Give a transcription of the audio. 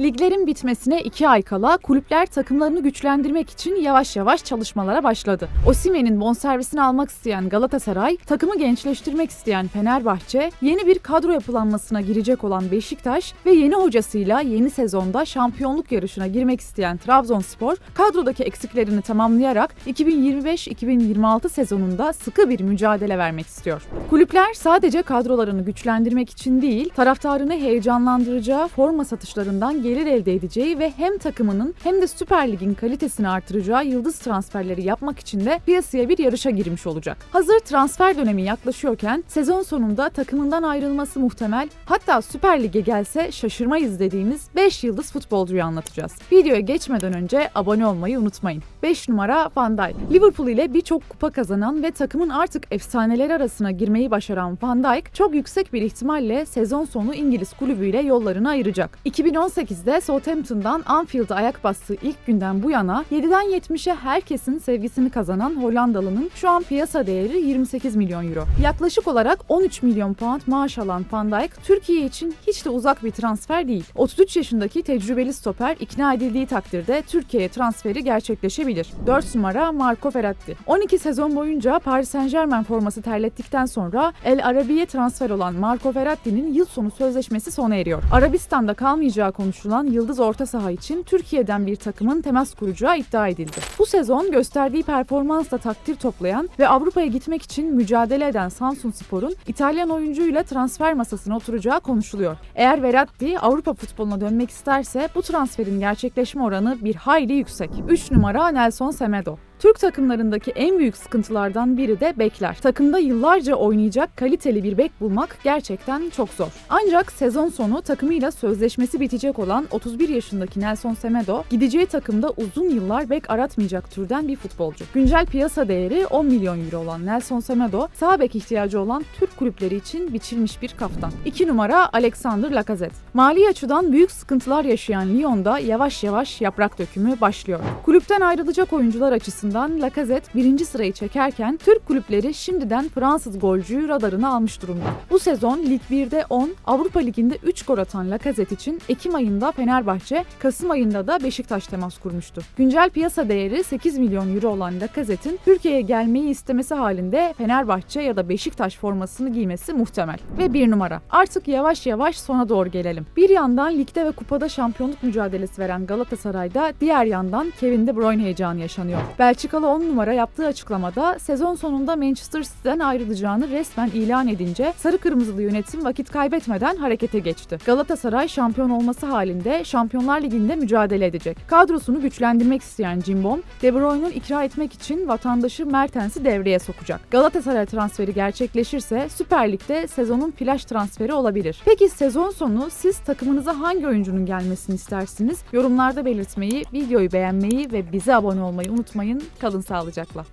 Liglerin bitmesine iki ay kala kulüpler takımlarını güçlendirmek için yavaş yavaş çalışmalara başladı. Osimhen'in bonservisini almak isteyen Galatasaray, takımı gençleştirmek isteyen Fenerbahçe, yeni bir kadro yapılanmasına girecek olan Beşiktaş ve yeni hocasıyla yeni sezonda şampiyonluk yarışına girmek isteyen Trabzonspor, kadrodaki eksiklerini tamamlayarak 2025-2026 sezonunda sıkı bir mücadele vermek istiyor. Kulüpler sadece kadrolarını güçlendirmek için değil, taraftarını heyecanlandıracağı forma satışlarından gelir elde edeceği ve hem takımının hem de Süper Lig'in kalitesini artıracağı yıldız transferleri yapmak için de piyasaya bir yarışa girmiş olacak. Hazır transfer dönemi yaklaşıyorken sezon sonunda takımından ayrılması muhtemel hatta Süper Lig'e gelse şaşırmayız dediğimiz 5 yıldız futbolcuyu anlatacağız. Videoya geçmeden önce abone olmayı unutmayın. 5 numara Van Dijk. Liverpool ile birçok kupa kazanan ve takımın artık efsaneleri arasına girmeyi başaran Van Dijk çok yüksek bir ihtimalle sezon sonu İngiliz kulübüyle yollarını ayıracak. 2018'de Southampton'dan Anfield'a ayak bastığı ilk günden bu yana 7'den 70'e herkesin sevgisini kazanan Hollandalı'nın şu an piyasa değeri 28 milyon euro. Yaklaşık olarak 13 milyon pound maaş alan Van Dijk Türkiye için hiç de uzak bir transfer değil. 33 yaşındaki tecrübeli stoper ikna edildiği takdirde Türkiye'ye transferi gerçekleşebilir. 4 numara Marco Verratti. 12 sezon boyunca Paris Saint Germain forması terlettikten sonra El Arabi'ye transfer olan Marco Verratti'nin yıl sonu sözleşmesi sona eriyor. Arabistan'da kalmayacağı konuşulan yıldız orta saha için Türkiye'den bir takımın temas kuracağı iddia edildi. Bu sezon gösterdiği performansla takdir toplayan ve Avrupa'ya gitmek için mücadele eden Samsun Spor'un İtalyan oyuncuyla transfer masasına oturacağı konuşuluyor. Eğer Verratti Avrupa futboluna dönmek isterse bu transferin gerçekleşme oranı bir hayli yüksek. 3 numara Nelson Semedo. Türk takımlarındaki en büyük sıkıntılardan biri de bekler. Takımda yıllarca oynayacak kaliteli bir bek bulmak gerçekten çok zor. Ancak sezon sonu takımıyla sözleşmesi bitecek olan 31 yaşındaki Nelson Semedo, gideceği takımda uzun yıllar bek aratmayacak türden bir futbolcu. Güncel piyasa değeri 10 milyon euro olan Nelson Semedo, sağ bek ihtiyacı olan Türk kulüpleri için biçilmiş bir kaftan. 2 numara Alexander Lacazette. Mali açıdan büyük sıkıntılar yaşayan Lyon'da yavaş yavaş yaprak dökümü başlıyor. Kulüpten ayrılacak oyuncular açısından Lacazette birinci sırayı çekerken Türk kulüpleri şimdiden Fransız golcüyü radarına almış durumda. Bu sezon Lig 1'de 10, Avrupa Ligi'nde 3 gol atan Lacazette için Ekim ayında Fenerbahçe, Kasım ayında da Beşiktaş temas kurmuştu. Güncel piyasa değeri 8 milyon euro olan Lacazette'in Türkiye'ye gelmeyi istemesi halinde Fenerbahçe ya da Beşiktaş formasını giymesi muhtemel. Ve bir numara. Artık yavaş yavaş sona doğru gelelim. Bir yandan ligde ve kupada şampiyonluk mücadelesi veren Galatasaray'da diğer yandan Kevin De Bruyne heyecanı yaşanıyor. Belçikalı 10 numara yaptığı açıklamada sezon sonunda Manchester City'den ayrılacağını resmen ilan edince sarı kırmızılı yönetim vakit kaybetmeden harekete geçti. Galatasaray şampiyon olması halinde Şampiyonlar Ligi'nde mücadele edecek. Kadrosunu güçlendirmek isteyen Cimbom, De Bruyne'u ikna etmek için vatandaşı Mertens'i devreye sokacak. Galatasaray transferi gerçekleşirse Süper Lig'de sezonun flash transferi olabilir. Peki sezon sonu siz takımınıza hangi oyuncunun gelmesini istersiniz? Yorumlarda belirtmeyi, videoyu beğenmeyi ve bize abone olmayı unutmayın. Kalın sağlıcakla.